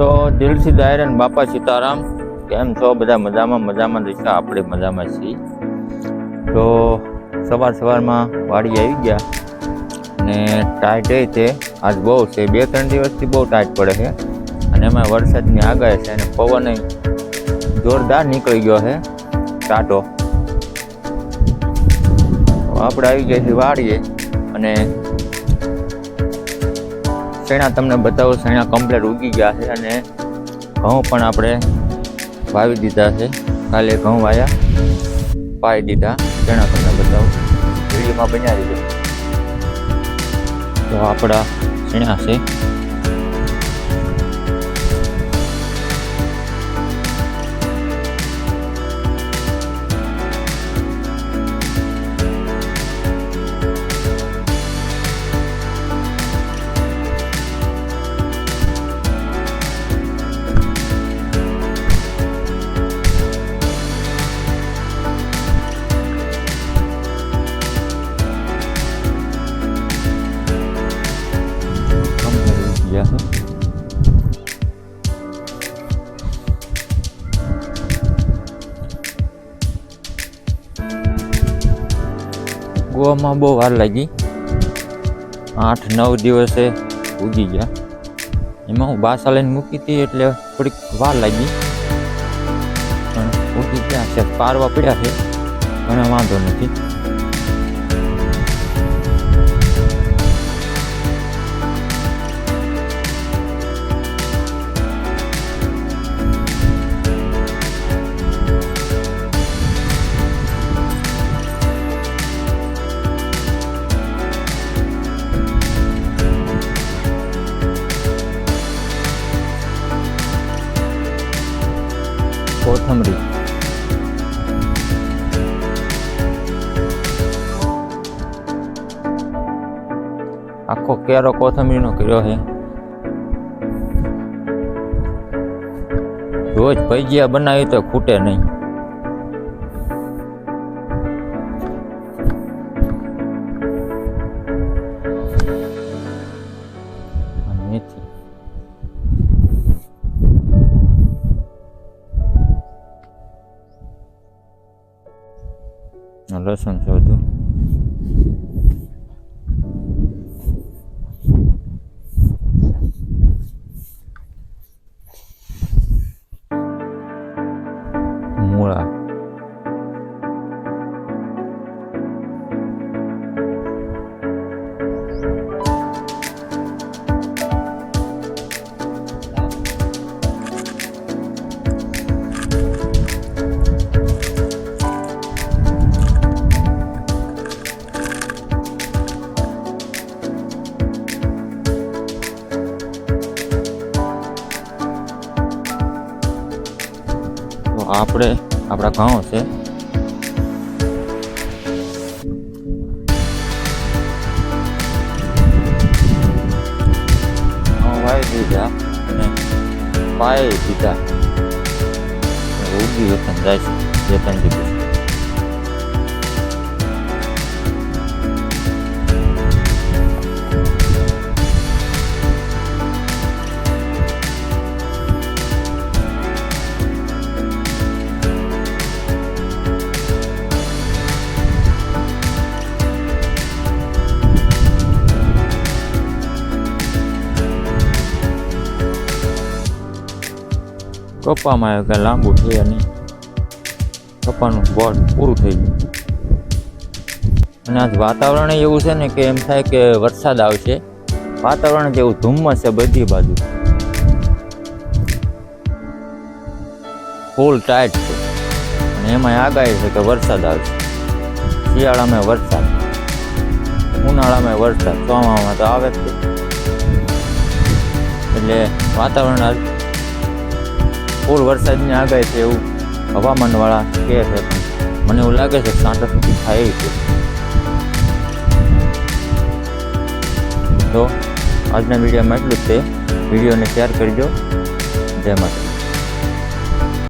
તો દિલથી દાયરન બાપા સીતારામ, કેમ છો? બધા મજામાં? મજામાં દીકરા આપણે મજામાં છીએ. તો સવાર સવારમાં વાડી આવી ગયા ને ટાઈટ એ છે. આજ બહુ છે, બે ત્રણ દિવસથી બહુ ટાઈટ પડે છે. અને એમાં વરસાદની આગાહી છે અને પવન જોરદાર નીકળી ગયો છે. ટાટો. આપણે આવી ગયા છીએ વાડીએ અને શેણા તમને બતાવું, શેણા કમ્પ્લેટ ઉગી ગયા છે અને ઘઉં પણ આપણે વાવી દીધા છે. કાલે ઘઉં વાયા પાઈ દીધા. શેણા તમને બતાવું. વિડીયોમાં બન્યા દીધો તો આપણા શેણા છે. ઉગી ગોવામાં બહુ વાર લાગી. આઠ નવ દિવસે ઉગી ગયા. એમાં હું બાસા લઈને મૂકી હતી એટલે થોડીક વાર લાગી. પણ ઉગી ગયા છે. પારવા પડ્યા છે. પણ વાંધો નથી. કોથમરી. આખો કેરો કોથમરીનો કર્યો છે. રોજ ભજીયા બનાવી તો ખૂટે નહીં. લસણ છે આપણે, આપણા ઘઉં છે. વાવી દીધા અને દીધા. અને ઉગી વતન જાય છે બે ત્રણ કપામાં કે લાંબુ છે નહીં. કપાનું બોર્ડ પૂરું થઈ ગયું. અને આજ વાતાવરણ એવું છે ને કે એમ થાય કે વરસાદ આવશે. વાતાવરણ જેવું ધુમ્મસ છે બધી બાજુ. ફૂલ ટાઈટ છે. અને એમાં આગાહી છે કે વરસાદ આવશે. શિયાળામાં વરસાદ. ઉનાળામાં વરસાદ. ચોમામાં તો આવે જ છે. એટલે વાતાવરણ ફૂલ વરસાદની આગાહી છે એવું હવામાનવાળા કહે છે. મને એવું લાગે છે સાંટા સુધી થાય એવી છે. તો આજના વિડીયોમાં એટલું જ છે. વિડીયોને શેર કરજો. જય માતા